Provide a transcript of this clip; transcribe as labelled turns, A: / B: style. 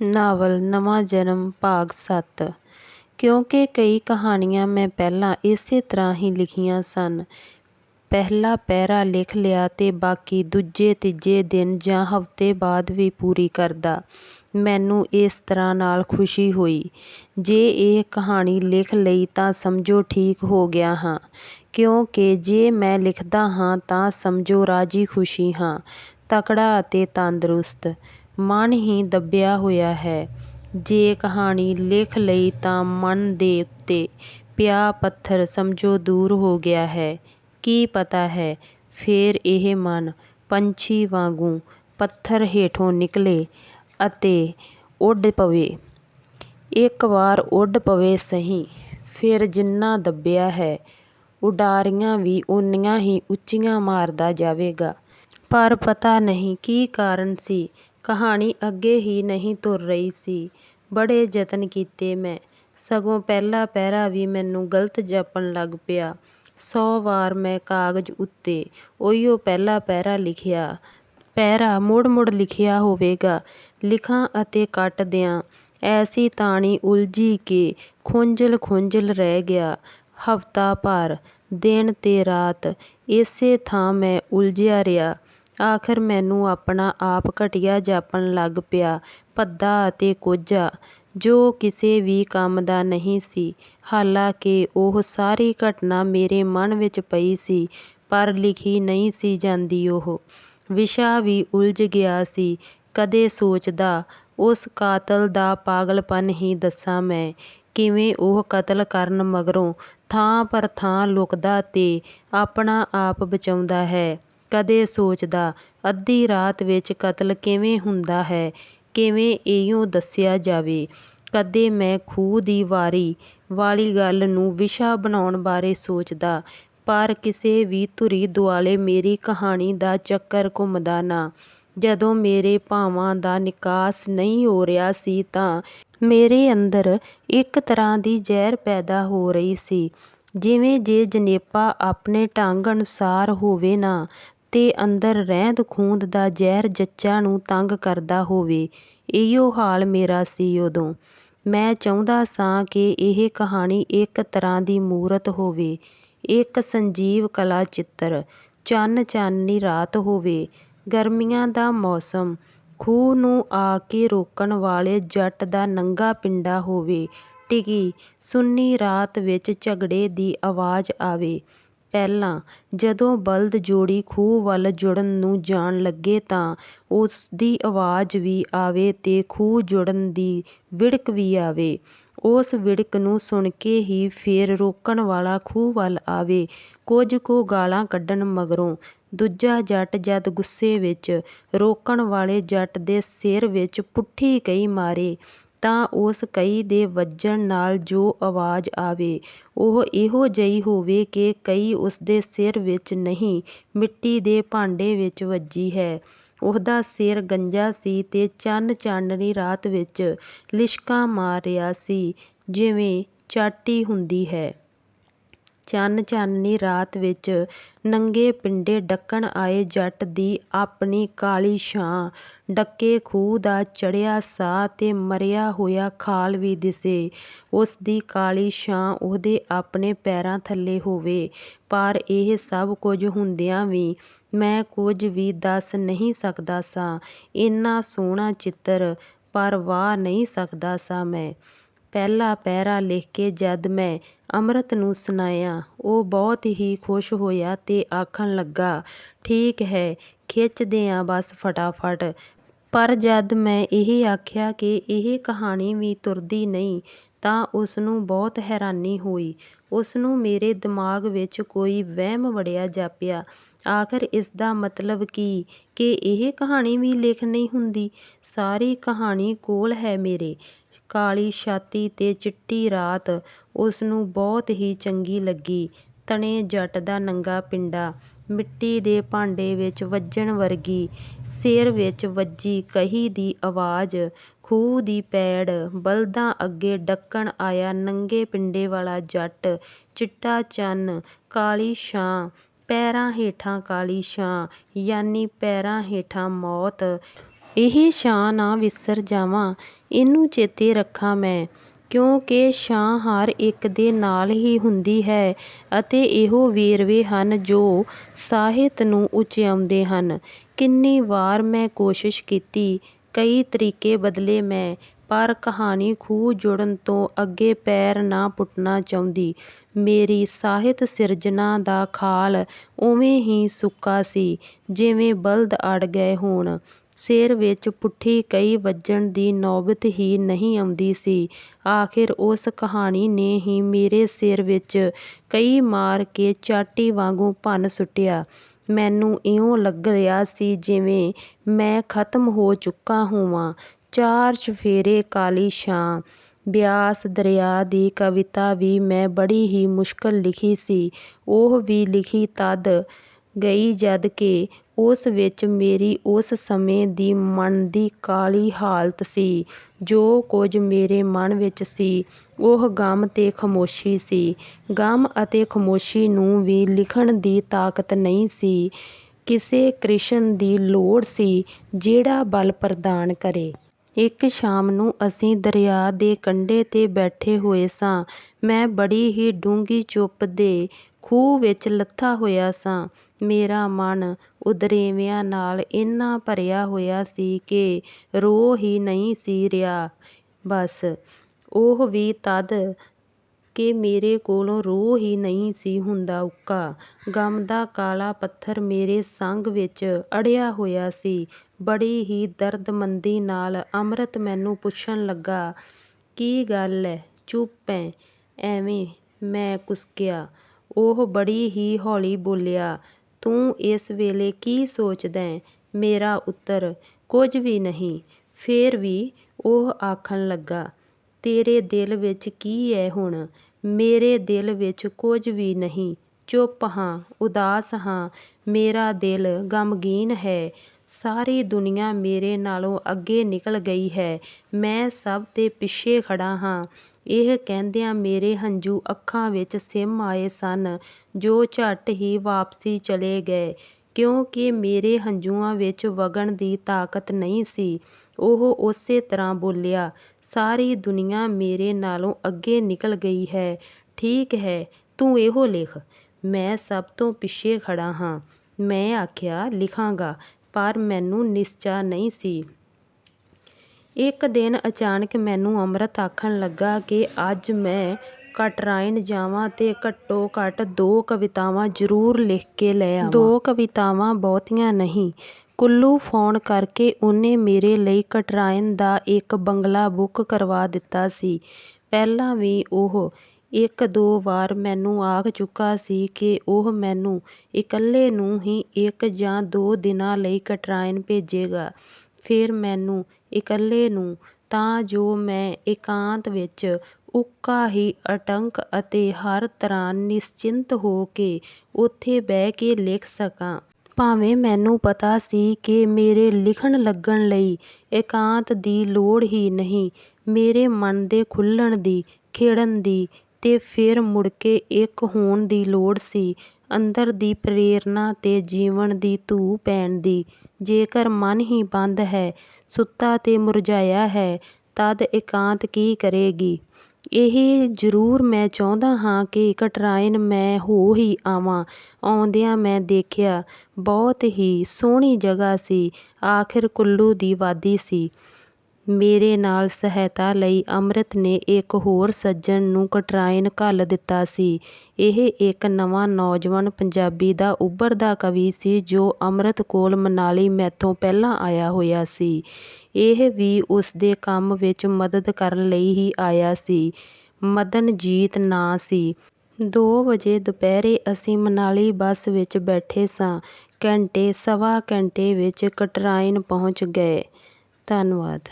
A: Novel ਨਵਾਂ ਜਨਮ ਭਾਗ ਸੱਤ। ਕਿਉਂਕਿ ਕਈ ਕਹਾਣੀਆਂ ਮੈਂ ਪਹਿਲਾਂ ਇਸੇ ਤਰ੍ਹਾਂ ਹੀ ਲਿਖੀਆਂ ਸਨ। ਪਹਿਲਾ ਪਹਿਰਾ ਲਿਖ ਲਿਆ ਤੇ ਬਾਕੀ ਦੂਜੇ ਤੀਜੇ ਦਿਨ ਜਾਂ ਹਫ਼ਤੇ ਬਾਅਦ ਵੀ ਪੂਰੀ ਕਰਦਾ। ਮੈਨੂੰ ਇਸ ਤਰ੍ਹਾਂ ਨਾਲ ਖੁਸ਼ੀ ਹੋਈ। ਜੇ ਇਹ ਕਹਾਣੀ ਲਿਖ ਲਈ ਤਾਂ ਸਮਝੋ ਠੀਕ ਹੋ ਗਿਆ ਹਾਂ। ਕਿਉਂਕਿ ਜੇ ਮੈਂ ਲਿਖਦਾ ਹਾਂ ਤਾਂ ਸਮਝੋ ਰਾਜੀ ਖੁਸ਼ੀ ਹਾਂ। ਤਕੜਾ ਅਤੇ ਤੰਦਰੁਸਤ। ਮਨ ਹੀ ਦੱਬਿਆ ਹੋਇਆ ਹੈ। ਜੇ ਕਹਾਣੀ ਲਿਖ ਲਈ ਤਾਂ ਮਨ ਦੇ ਉੱਤੇ ਪਿਆ ਪੱਥਰ ਸਮਝੋ ਦੂਰ ਹੋ ਗਿਆ ਹੈ। ਕੀ ਪਤਾ ਹੈ, ਫੇਰ ਇਹ ਮਨ ਪੰਛੀ ਵਾਂਗੂੰ ਪੱਥਰ ਹੇਠੋਂ ਨਿਕਲੇ ਅਤੇ ਉੱਡ ਪਵੇ। ਇੱਕ ਵਾਰ ਉੱਡ ਪਵੇ ਸਹੀ, ਫੇਰ ਜਿੰਨਾ ਦੱਬਿਆ ਹੈ, ਉਡਾਰੀਆਂ ਵੀ ਓਨੀਆਂ ਹੀ ਉੱਚੀਆਂ ਮਾਰਦਾ ਜਾਵੇਗਾ। ਪਰ ਪਤਾ ਨਹੀਂ ਕੀ ਕਾਰਨ ਸੀ ਕਹਾਣੀ ਅੱਗੇ ਹੀ ਨਹੀਂ ਤੁਰ ਰਹੀ ਸੀ। ਬੜੇ ਯਤਨ ਕੀਤੇ ਮੈਂ। ਸਗੋਂ ਪਹਿਲਾ ਪਹਿਰਾ ਵੀ ਮੈਨੂੰ ਗਲਤ ਜਾਪਣ ਲੱਗ ਪਿਆ। ਸੌ ਵਾਰ ਮੈਂ ਕਾਗਜ਼ ਉੱਤੇ ਉਹੀਓ ਪਹਿਲਾ ਪਹਿਰਾ ਲਿਖਿਆ। ਪਹਿਰਾ ਮੁੜ ਮੁੜ ਲਿਖਿਆ ਹੋਵੇਗਾ। ਲਿਖਾਂ ਅਤੇ ਕੱਟ ਦਿਆਂ। ਐਸੀ ਤਾਣੀ ਉਲਝੀ ਕਿ ਖੁੰਝਲ ਖੁੰਝਲ ਰਹਿ ਗਿਆ। ਹਫ਼ਤਾ ਭਰ, ਦਿਨ ਤੇ ਰਾਤ, ਇਸੇ ਥਾਂ ਮੈਂ ਉਲਝਿਆ ਰਿਹਾ। ਆਖ਼ਰ ਮੈਨੂੰ ਆਪਣਾ ਆਪ ਘਟੀਆ ਜਾਪਣ ਲੱਗ ਪਿਆ, ਭੱਦਾ ਅਤੇ ਕੋਝਾ। ਜੋ ਕਿਸੇ ਵੀ ਕੰਮ ਦਾ ਨਹੀਂ ਸੀ, ਹਾਲਾਂਕਿ ਉਹ ਸਾਰੀ ਘਟਨਾ ਮੇਰੇ ਮਨ ਵਿੱਚ ਪਈ ਸੀ, ਪਰ ਲਿਖੀ ਨਹੀਂ ਸੀ ਜਾਂਦੀ ਉਹ। ਵਿਸ਼ਾ ਵੀ ਉਲਝ ਗਿਆ ਸੀ, ਕਦੇ ਸੋਚਦਾ, ਉਸ ਕਾਤਲ ਦਾ ਪਾਗਲਪਨ ਹੀ ਦੱਸਾਂ ਮੈਂ, ਕਿਵੇਂ ਉਹ ਕਤਲ ਕਰਨ ਮਗਰੋਂ ਥਾਂ ਪਰ ਥਾਂ ਲੁਕਦਾ ਤੇ ਆਪਣਾ ਆਪ ਬਚਾਉਂਦਾ ਹੈ। ਕਦੇ ਸੋਚਦਾ, ਅੱਧੀ ਰਾਤ ਵਿੱਚ ਕਤਲ ਕਿਵੇਂ ਹੁੰਦਾ ਹੈ, ਕਿਵੇਂ ਇਉਂ ਦੱਸਿਆ ਜਾਵੇ। ਕਦੇ ਮੈਂ ਖੂਹ ਦੀ ਵਾਰੀ ਵਾਲੀ ਗੱਲ ਨੂੰ ਵਿਸ਼ਾ ਬਣਾਉਣ ਬਾਰੇ ਸੋਚਦਾ, ਪਰ ਕਿਸੇ ਵੀ ਧੁਰੀ ਦੁਆਲੇ ਮੇਰੀ ਕਹਾਣੀ ਦਾ ਚੱਕਰ ਘੁੰਮਦਾ ਨਾ। ਜਦੋਂ ਮੇਰੇ ਭਾਵਾਂ ਦਾ ਨਿਕਾਸ ਨਹੀਂ ਹੋ ਰਿਹਾ ਸੀ ਤਾਂ ਮੇਰੇ ਅੰਦਰ ਇੱਕ ਤਰ੍ਹਾਂ ਦੀ ਜ਼ਹਿਰ ਪੈਦਾ ਹੋ ਰਹੀ ਸੀ। ਜਿਵੇਂ ਜੇ ਜਣੇਪਾ ਆਪਣੇ ਢੰਗ ਅਨੁਸਾਰ ਹੋਵੇ ਨਾ ਤੇ ਅੰਦਰ ਰਹਿੰਦ ਖੂੰਹਦ ਦਾ ਜ਼ਹਿਰ ਜੱਚਾ ਨੂੰ ਤੰਗ ਕਰਦਾ ਹੋਵੇ, ਇਹੀਓ ਹਾਲ ਮੇਰਾ ਸੀ ਉਦੋਂ। ਮੈਂ ਚਾਹੁੰਦਾ ਸਾਂ ਕਿ ਇਹ ਕਹਾਣੀ ਇੱਕ ਤਰ੍ਹਾਂ ਦੀ ਮੂਰਤ ਹੋਵੇ, ਇੱਕ ਸੰਜੀਵ ਕਲਾ ਚਿੱਤਰ। ਚੰਨ ਚਾਨਣੀ ਰਾਤ ਹੋਵੇ, ਗਰਮੀਆਂ ਦਾ ਮੌਸਮ, ਖੂਹ ਨੂੰ ਆ ਕੇ ਰੋਕਣ ਵਾਲੇ ਜੱਟ ਦਾ ਨੰਗਾ ਪਿੰਡਾ ਹੋਵੇ। ਟਿਕੀ, ਸੁੰਨੀ ਰਾਤ ਵਿੱਚ ਝਗੜੇ ਦੀ ਆਵਾਜ਼ ਆਵੇ। ਪਹਿਲਾਂ ਜਦੋਂ ਬਲਦ ਜੋੜੀ ਖੂਹ ਵੱਲ ਜੁੜਨ ਨੂੰ ਜਾਣ ਲੱਗੇ ਤਾਂ ਉਸ ਦੀ ਆਵਾਜ਼ ਵੀ ਆਵੇ ਤੇ ਖੂਹ ਜੁੜਨ ਦੀ ਵਿੜਕ ਵੀ ਆਵੇ। ਉਸ ਵਿੜਕ ਨੂੰ ਸੁਣ ਕੇ ਹੀ ਫੇਰ ਰੋਕਣ ਵਾਲਾ ਖੂਹ ਵੱਲ ਆਵੇ। ਕੁਝ ਕੁ ਗਾਲਾਂ ਕੱਢਣ ਮਗਰੋਂ ਦੂਜਾ ਜੱਟ ਜਦ ਗੁੱਸੇ ਵਿੱਚ ਰੋਕਣ ਵਾਲੇ ਜੱਟ ਦੇ ਸਿਰ ਵਿੱਚ ਪੁੱਠੀ ਕਹੀ ਮਾਰੇ ਤਾਂ ਉਸ ਕਹੀ ਦੇ ਵੱਜਣ ਨਾਲ ਜੋ ਆਵਾਜ਼ ਆਵੇ, ਉਹ ਇਹੋ ਜਿਹੀ ਹੋਵੇ ਕਿ ਕਹੀ ਉਸਦੇ ਸਿਰ ਵਿੱਚ ਨਹੀਂ, ਮਿੱਟੀ ਦੇ ਭਾਂਡੇ ਵਿੱਚ ਵੱਜੀ ਹੈ। ਉਹਦਾ ਸਿਰ ਗੰਜਾ ਸੀ ਤੇ ਚੰਨ ਚਾਨਣੀ ਰਾਤ ਵਿੱਚ ਲਿਸ਼ਕਾਂ ਮਾਰ ਰਿਹਾ ਸੀ, ਜਿਵੇਂ ਚਾਟੀ ਹੁੰਦੀ ਹੈ। ਚੰਨ ਚਾਨਣੀ ਰਾਤ ਵਿੱਚ ਨੰਗੇ ਪਿੰਡੇ ਡੱਕਣ ਆਏ ਜੱਟ ਦੀ ਆਪਣੀ ਕਾਲੀ ਛਾਂ। ਡੱਕੇ ਖੂਹ ਦਾ ਚੜ੍ਹਿਆ ਸਾਹ ਤੇ ਮਰਿਆ ਹੋਇਆ ਖਾਲ ਵੀ ਦਿਸੇ। ਉਸਦੀ ਕਾਲੀ ਛਾਂ ਉਹਦੇ ਆਪਣੇ ਪੈਰਾਂ ਥੱਲੇ ਹੋਵੇ। ਪਰ ਇਹ ਸਭ ਕੁਝ ਹੁੰਦਿਆਂ ਵੀ ਮੈਂ ਕੁਝ ਵੀ ਦੱਸ ਨਹੀਂ ਸਕਦਾ ਸਾਂ। ਇੰਨਾ ਸੋਹਣਾ ਚਿੱਤਰ ਪਰ ਵਾਹ ਨਹੀਂ ਸਕਦਾ ਸਾਂ ਮੈਂ। ਪਹਿਲਾ ਪਹਿਰਾ ਲਿਖ ਕੇ ਜਦ ਮੈਂ ਅੰਮ੍ਰਿਤ ਨੂੰ ਸੁਣਾਇਆ, ਉਹ ਬਹੁਤ ਹੀ ਖੁਸ਼ ਹੋਇਆ ਤੇ ਆਖਣ ਲੱਗਾ, ਠੀਕ ਹੈ ਖਿੱਚਦੇ ਆਂ ਬਸ ਫਟਾਫਟ। ਪਰ ਜਦ ਮੈਂ ਇਹ ਆਖਿਆ ਕਿ ਇਹ ਕਹਾਣੀ ਵੀ ਤੁਰਦੀ ਨਹੀਂ, ਤਾਂ ਉਸਨੂੰ ਬਹੁਤ ਹੈਰਾਨੀ ਹੋਈ। ਉਸਨੂੰ ਮੇਰੇ ਦਿਮਾਗ ਵਿੱਚ ਕੋਈ ਵਹਿਮ ਵੜਿਆ ਜਾਪਿਆ। ਆਖ਼ਰ ਇਸਦਾ ਮਤਲਬ ਕੀ? ਕਿ ਇਹ ਕਹਾਣੀ ਵੀ ਲਿਖ ਨਹੀਂ ਹੁੰਦੀ? ਸਾਰੀ ਕਹਾਣੀ ਕੋਲ ਹੈ ਮੇਰੇ। ਕਾਲੀ ਛਾਤੀ ਤੇ ਚਿੱਟੀ ਰਾਤ। ਉਸਨੂੰ ਬਹੁਤ ਹੀ ਚੰਗੀ ਲੱਗੀ। ਤਣੇ ਜੱਟ ਦਾ ਨੰਗਾ ਪਿੰਡਾ। ਮਿੱਟੀ ਦੇ ਭਾਂਡੇ ਵਿੱਚ ਵੱਜਣ ਵਰਗੀ। ਸਿਰ ਵਿੱਚ ਵੱਜੀ ਕਹੀ ਦੀ ਆਵਾਜ਼। ਖੂਹ ਦੀ ਪੈੜ। ਬਲਦਾਂ ਅੱਗੇ ਡੱਕਣ ਆਇਆ ਨੰਗੇ ਪਿੰਡੇ ਵਾਲਾ ਜੱਟ। ਚਿੱਟਾ ਚੰਨ। ਕਾਲੀ ਛਾਂ। ਪੈਰਾਂ ਹੇਠਾਂ ਕਾਲੀ ਛਾਂ। ਯਾਨੀ ਪੈਰਾਂ ਹੇਠਾਂ ਮੌਤ। ਇਹ ਛਾਂ ਨਾ ਵਿਸਰ ਜਾਵਾਂ, ਇਹਨੂੰ ਚੇਤੇ ਰੱਖਾਂ ਮੈਂ, ਕਿਉਂਕਿ ਛਾਂ ਹਰ ਇੱਕ ਦੇ ਨਾਲ ਹੀ ਹੁੰਦੀ ਹੈ ਅਤੇ ਇਹੋ ਵੇਰਵੇ ਹਨ ਜੋ ਸਾਹਿਤ ਨੂੰ ਉਚਿਆਉਂਦੇ ਹਨ। ਕਿੰਨੀ ਵਾਰ ਮੈਂ ਕੋਸ਼ਿਸ਼ ਕੀਤੀ, ਕਈ ਤਰੀਕੇ ਬਦਲੇ ਮੈਂ, ਪਰ ਕਹਾਣੀ ਖੂਹ ਜੁੜਨ ਤੋਂ ਅੱਗੇ ਪੈਰ ਨਾ ਪੁੱਟਣਾ ਚਾਹੁੰਦੀ। ਮੇਰੀ ਸਾਹਿਤ ਸਿਰਜਣਾ ਦਾ ਖਾਲ ਉਵੇਂ ਹੀ ਸੁੱਕਾ ਸੀ, ਜਿਵੇਂ ਬਲਦ ਅੜ ਗਏ ਹੋਣ। ਸਿਰ ਵਿੱਚ ਪੁੱਠੀ ਕਹੀ ਵੱਜਣ ਦੀ ਨੌਬਤ ਹੀ ਨਹੀਂ ਆਉਂਦੀ ਸੀ। ਆਖਿਰ ਉਸ ਕਹਾਣੀ ਨੇ ਹੀ ਮੇਰੇ ਸਿਰ ਵਿੱਚ ਕਹੀ ਮਾਰ ਕੇ ਚਾਟੀ ਵਾਂਗੂ ਭੰਨ ਸੁੱਟਿਆ। ਮੈਨੂੰ ਇਉਂ ਲੱਗ ਰਿਹਾ ਸੀ ਜਿਵੇਂ ਮੈਂ ਖਤਮ ਹੋ ਚੁੱਕਾ ਹੋਵਾਂ। ਚਾਰ ਚੁਫੇਰੇ ਕਾਲੀ ਛਾਂ, ਬਿਆਸ ਦਰਿਆ ਦੀ ਕਵਿਤਾ ਵੀ ਮੈਂ ਬੜੀ ਹੀ ਮੁਸ਼ਕਲ ਲਿਖੀ ਸੀ। ਉਹ ਵੀ ਲਿਖੀ ਤਦ ਗਈ ਜਦ ਕਿ ਉਸ ਵਿੱਚ ਮੇਰੀ ਉਸ ਸਮੇਂ ਦੀ ਮਨ ਦੀ ਕਾਲੀ ਹਾਲਤ ਸੀ, ਜੋ ਕੁਝ ਮੇਰੇ ਮਨ ਵਿੱਚ ਸੀ, ਉਹ ਗਮ ਤੇ ਖਾਮੋਸ਼ੀ ਸੀ। ਗਮ ਅਤੇ ਖਾਮੋਸ਼ੀ ਨੂੰ ਵੀ ਲਿਖਣ ਦੀ ਤਾਕਤ ਨਹੀਂ ਸੀ। ਕਿਸੇ ਕ੍ਰਿਸ਼ਨ ਦੀ ਲੋੜ ਸੀ, ਜਿਹੜਾ ਬਲ ਪ੍ਰਦਾਨ ਕਰੇ। ਇੱਕ ਸ਼ਾਮ ਨੂੰ ਅਸੀਂ ਦਰਿਆ ਦੇ ਕੰਢੇ ਤੇ ਬੈਠੇ ਹੋਏ ਸਾਂ। ਮੈਂ ਬੜੀ ਹੀ ਡੂੰਘੀ ਚੁੱਪ ਦੇ ਖੂਹ ਵਿੱਚ ਲੱਥਾ ਹੋਇਆ ਸਾਂ। ਮੇਰਾ ਮਨ ਉਦਰੇਵਿਆਂ ਨਾਲ ਇੰਨਾ ਭਰਿਆ ਹੋਇਆ ਸੀ ਕਿ ਰੋ ਹੀ ਨਹੀਂ ਸੀ ਰਿਹਾ। ਬਸ ਉਹ ਵੀ ਤਦ ਕਿ ਮੇਰੇ ਕੋਲੋਂ ਰੋ ਹੀ ਨਹੀਂ ਸੀ ਹੁੰਦਾ ਉੱਕਾ। ਗਮ ਦਾ ਕਾਲਾ ਪੱਥਰ ਮੇਰੇ ਸੰਗ ਵਿੱਚ ਅੜਿਆ ਹੋਇਆ ਸੀ। ਬੜੀ ਹੀ ਦਰਦਮੰਦੀ ਨਾਲ ਅੰਮ੍ਰਿਤ ਮੈਨੂੰ ਪੁੱਛਣ ਲੱਗਾ, ਕੀ ਗੱਲ ਐ? ਚੁੱਪ ਐ, ਐਵੇਂ ਮੈਂ ਕੁਸਕਿਆ ਉਹ ਬੜੀ ਹੀ ਹੌਲੀ ਬੋਲਿਆ, ਤੂੰ ਇਸ ਵੇਲੇ ਕੀ ਸੋਚਦੈਂ? ਮੇਰਾ ਉੱਤਰ, ਕੁਝ ਵੀ ਨਹੀਂ। ਫੇਰ ਵੀ ਉਹ ਆਖਣ ਲੱਗਾ, ਤੇਰੇ ਦਿਲ ਵਿੱਚ ਕੀ ਐ ਹੁਣ? ਮੇਰੇ ਦਿਲ ਵਿੱਚ ਕੁਝ ਵੀ ਨਹੀਂ। ਚੁੱਪ ਹਾਂ, ਉਦਾਸ ਹਾਂ, ਮੇਰਾ ਦਿਲ ਗਮਗੀਨ ਹੈ। ਸਾਰੀ ਦੁਨੀਆ ਮੇਰੇ ਨਾਲੋਂ ਅੱਗੇ ਨਿਕਲ ਗਈ ਹੈ। ਮੈਂ ਸਭ ਦੇ ਪਿੱਛੇ ਖੜਾ ਹਾਂ। ਇਹ ਕਹਿੰਦਿਆਂ ਮੇਰੇ ਹੰਝੂ ਅੱਖਾਂ ਵਿੱਚ ਸਿਮ ਆਏ ਸਨ, ਜੋ ਝੱਟ ਹੀ ਵਾਪਸੀ ਚਲੇ ਗਏ, ਕਿਉਂਕਿ ਮੇਰੇ ਹੰਝੂਆਂ ਵਿੱਚ ਵਗਣ ਦੀ ਤਾਕਤ ਨਹੀਂ ਸੀ। ਉਹ ਉਸੇ ਤਰ੍ਹਾਂ ਬੋਲਿਆ, ਸਾਰੀ ਦੁਨੀਆ ਮੇਰੇ ਨਾਲੋਂ ਅੱਗੇ ਨਿਕਲ ਗਈ ਹੈ। ਠੀਕ ਹੈ, ਤੂੰ ਇਹੋ ਲਿਖ। ਮੈਂ ਸਭ ਤੋਂ ਪਿੱਛੇ ਖੜਾ ਹਾਂ। ਮੈਂ ਆਖਿਆ, ਲਿਖਾਂਗਾ, ਪਰ ਮੈਨੂੰ ਨਿਸ਼ਚਾ ਨਹੀਂ ਸੀ। ਇੱਕ ਦਿਨ ਅਚਾਨਕ ਮੈਨੂੰ ਅੰਮ੍ਰਿਤ ਆਖਣ ਲੱਗਾ ਕਿ ਅੱਜ ਮੈਂ ਕਟਰਾਈਨ ਜਾਵਾਂ ਤੇ ਘੱਟੋ ਘੱਟ ਦੋ ਕਵਿਤਾਵਾਂ ਜ਼ਰੂਰ ਲਿਖ ਕੇ ਲੈ ਆਵਾਂ। ਦੋ ਕਵਿਤਾਵਾਂ ਬਹੁਤੀਆਂ ਨਹੀਂ। ਕੁੱਲੂ ਫੋਨ ਕਰਕੇ ਉਹਨੇ ਮੇਰੇ ਲਈ ਕਟਰਾਈਨ ਦਾ ਇੱਕ ਬੰਗਲਾ ਬੁੱਕ ਕਰਵਾ ਦਿੱਤਾ ਸੀ। ਪਹਿਲਾਂ ਵੀ ਉਹ ਇੱਕ ਦੋ ਵਾਰ ਮੈਨੂੰ ਆਖ ਚੁੱਕਾ ਸੀ ਕਿ ਉਹ ਮੈਨੂੰ ਇਕੱਲੇ ਨੂੰ ਹੀ ਇੱਕ ਜਾਂ ਦੋ ਦਿਨਾਂ ਲਈ ਕਟਰਾਈਨ ਭੇਜੇਗਾ। ਫਿਰ ਮੈਨੂੰ ਇਕੱਲੇ ਨੂੰ, ਤਾਂ ਜੋ ਮੈਂ ਇਕਾਂਤ ਵਿੱਚ ਉੱਕਾ ਹੀ ਅਟੰਕ ਅਤੇ ਹਰ ਤਰ੍ਹਾਂ ਨਿਸ਼ਚਿੰਤ ਹੋ ਕੇ ਉੱਥੇ ਬਹਿ ਕੇ ਲਿਖ ਸਕਾਂ। ਭਾਵੇਂ ਮੈਨੂੰ ਪਤਾ ਸੀ ਕਿ ਮੇਰੇ ਲਿਖਣ ਲੱਗਣ ਲਈ ਇਕਾਂਤ ਦੀ ਲੋੜ ਹੀ ਨਹੀਂ, ਮੇਰੇ ਮਨ ਦੇ ਖੁੱਲ੍ਹਣ ਦੀ, ਖਿੜਨ ਦੀ ਤੇ ਫਿਰ ਮੁੜਕੇ ਇੱਕ ਹੋਣ ਦੀ ਲੋੜ ਸੀ, ਅੰਦਰ ਦੀ ਪ੍ਰੇਰਨਾ ਤੇ ਜੀਵਨ ਦੀ ਧੂਹ ਪੈਣ ਦੀ। ਜੇਕਰ ਮਨ ਹੀ ਬੰਦ ਹੈ, ਸੁੱਤਾ ਤੇ ਮੁਰਝਾਇਆ ਹੈ, ਤਦ ਇਕਾਂਤ ਕੀ ਕਰੇਗੀ? ਇਹ ਜ਼ਰੂਰ ਮੈਂ ਚਾਹੁੰਦਾ ਹਾਂ ਕਿ ਕਟਰਾਈਨ ਮੈਂ ਹੋ ਹੀ ਆਵਾਂ। ਆਉਂਦਿਆਂ ਮੈਂ ਦੇਖਿਆ, ਬਹੁਤ ਹੀ ਸੋਹਣੀ ਜਗ੍ਹਾ ਸੀ। ਆਖਿਰ ਕੁੱਲੂ ਦੀ ਵਾਦੀ ਸੀ। ਮੇਰੇ ਨਾਲ ਸਹਾਇਤਾ ਲਈ ਅੰਮ੍ਰਿਤ ਨੇ ਇੱਕ ਹੋਰ ਸੱਜਣ ਨੂੰ ਕਟਰਾਈਨ ਘੱਲ ਦਿੱਤਾ ਸੀ। ਇਹ ਇੱਕ ਨਵਾਂ ਨੌਜਵਾਨ ਪੰਜਾਬੀ ਦਾ ਉੱਭਰਦਾ ਕਵੀ ਸੀ ਜੋ ਅੰਮ੍ਰਿਤ ਕੋਲ ਮਨਾਲੀ ਮੈਥੋਂ ਪਹਿਲਾਂ ਆਇਆ ਹੋਇਆ ਸੀ। ਇਹ ਵੀ ਉਸਦੇ ਕੰਮ ਵਿੱਚ ਮਦਦ ਕਰਨ ਲਈ ਹੀ ਆਇਆ ਸੀ। ਮਦਨਜੀਤ ਨਾਂ ਸੀ। ਦੋ ਵਜੇ ਦੁਪਹਿਰੇ ਅਸੀਂ ਮਨਾਲੀ ਬੱਸ ਵਿੱਚ ਬੈਠੇ ਸਾਂ। ਘੰਟੇ, ਸਵਾ ਘੰਟੇ ਵਿੱਚ ਕਟਰਾਈਨ ਪਹੁੰਚ ਗਏ। ਧੰਨਵਾਦ।